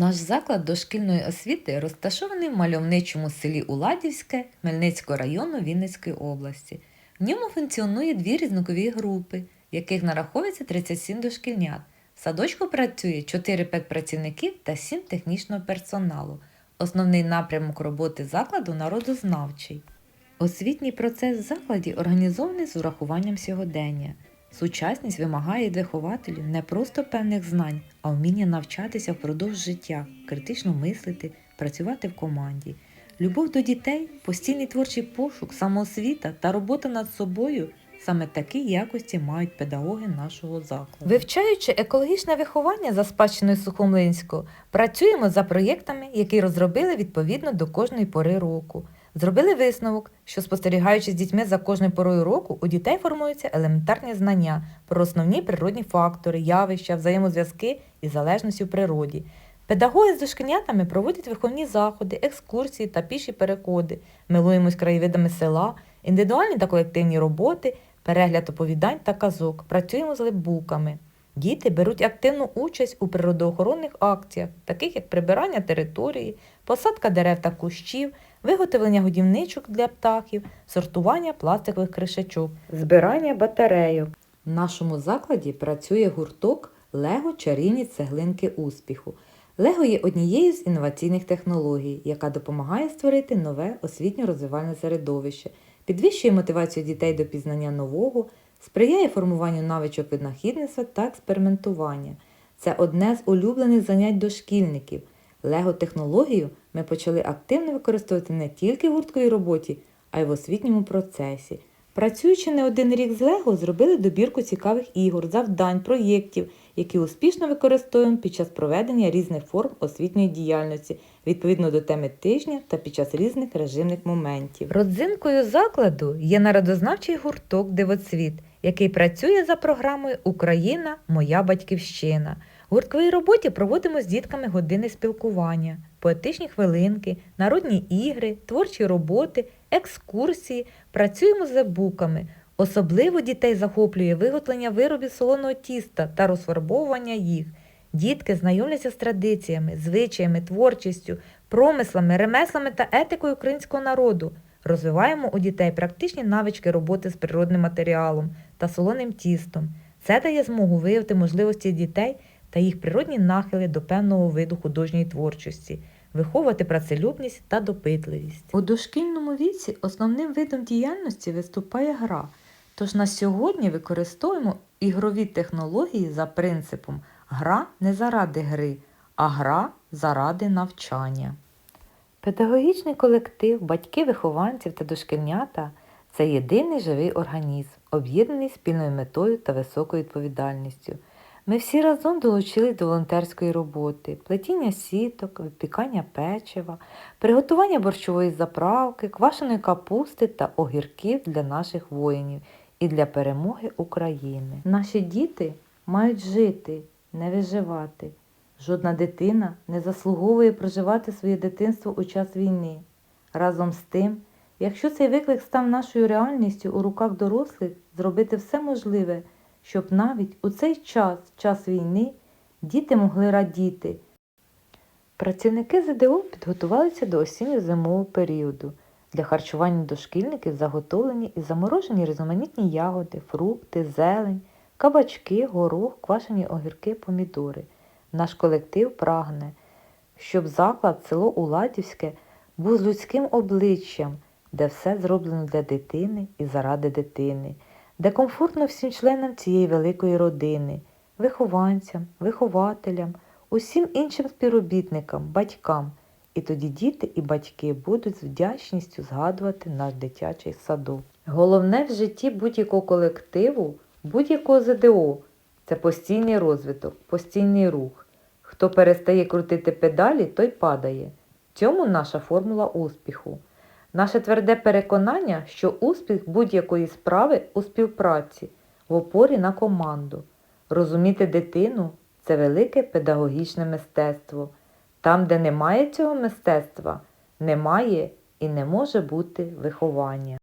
Наш заклад дошкільної освіти розташований в мальовничому селі Уладівське Хмельницького району Вінницької області. В ньому функціонує дві різнокові групи, в яких нараховується 37 дошкільнят. В садочку працює 4 педпрацівників та 7 технічного персоналу. Основний напрямок роботи закладу народознавчий. Освітній процес в закладі організований з урахуванням сьогодення. Сучасність вимагає вихователів не просто певних знань, а вміння навчатися впродовж життя, критично мислити, працювати в команді. Любов до дітей, постійний творчий пошук, самоосвіта та робота над собою саме такі якості мають педагоги нашого закладу. Вивчаючи екологічне виховання за спадщиною Сухомлинського, працюємо за проєктами, які розробили відповідно до кожної пори року. Зробили висновок, що спостерігаючи з дітьми за кожною порою року, у дітей формуються елементарні знання про основні природні фактори, явища, взаємозв'язки і залежності в природі. Педагоги з дошкільнятами проводять виховні заходи, екскурсії та піші переходи, милуємось краєвидами села, індивідуальні та колективні роботи, перегляд оповідань та казок, працюємо з лепбуками. Діти беруть активну участь у природоохоронних акціях, таких як прибирання території, посадка дерев та кущів, виготовлення годівничок для птахів, сортування пластикових кришечок, збирання батарейок. В нашому закладі працює гурток Лего чарівні цеглинки успіху. Лего є однією з інноваційних технологій, яка допомагає створити нове освітньо-розвивальне середовище, підвищує мотивацію дітей до пізнання нового, сприяє формуванню навичок винахідництва та експериментування. Це одне з улюблених занять дошкільників. Лего-технологію ми почали активно використовувати не тільки в гуртковій роботі, а й в освітньому процесі. Працюючи не один рік з Лего, зробили добірку цікавих ігор, завдань, проєктів, які успішно використовуємо під час проведення різних форм освітньої діяльності, відповідно до теми тижня та під час різних режимних моментів. Родзинкою закладу є народознавчий гурток Дивоцвіт, який працює за програмою Україна Моя батьківщина. В гуртковій роботі проводимо з дітками години спілкування, поетичні хвилинки, народні ігри, творчі роботи, екскурсії, працюємо з ебуками. Особливо дітей захоплює виготовлення виробів солоного тіста та розфарбовування їх. Дітки знайомляться з традиціями, звичаями, творчістю, промислами, ремеслами та етикою українського народу. Розвиваємо у дітей практичні навички роботи з природним матеріалом та солоним тістом. Це дає змогу виявити можливості дітей та їх природні нахили до певного виду художньої творчості, виховувати працелюбність та допитливість. У дошкільному віці основним видом діяльності виступає гра. Тож на сьогодні використовуємо ігрові технології за принципом гра не заради гри, а гра заради навчання. Педагогічний колектив, батьки вихованців та дошкільнята це єдиний живий організм, об'єднаний спільною метою та високою відповідальністю. Ми всі разом долучились до волонтерської роботи, плетіння сіток, випікання печива, приготування борщової заправки, квашеної капусти та огірків для наших воїнів і для перемоги України. Наші діти мають жити, не виживати. Жодна дитина не заслуговує проживати своє дитинство у час війни. Разом з тим, якщо цей виклик став нашою реальністю у руках дорослих, зробити все можливе, щоб навіть у цей час, час війни, діти могли радіти. Працівники ЗДО підготувалися до осінньо-зимового періоду. Для харчування дошкільників заготовлені і заморожені різноманітні ягоди, фрукти, зелень, кабачки, горох, квашені огірки, помідори. Наш колектив прагне, щоб заклад село Уладівське був з людським обличчям, де все зроблено для дитини і заради дитини, де комфортно всім членам цієї великої родини, вихованцям, вихователям, усім іншим співробітникам, батькам. І тоді діти і батьки будуть з вдячністю згадувати наш дитячий садок. Головне в житті будь-якого колективу, будь-якого ЗДО це постійний розвиток, постійний рух. Хто перестає крутити педалі, той падає. В цьому наша формула успіху. Наше тверде переконання, що успіх будь-якої справи у співпраці, в опорі на команду. Розуміти дитину це велике педагогічне мистецтво. Там, де немає цього мистецтва, немає і не може бути виховання.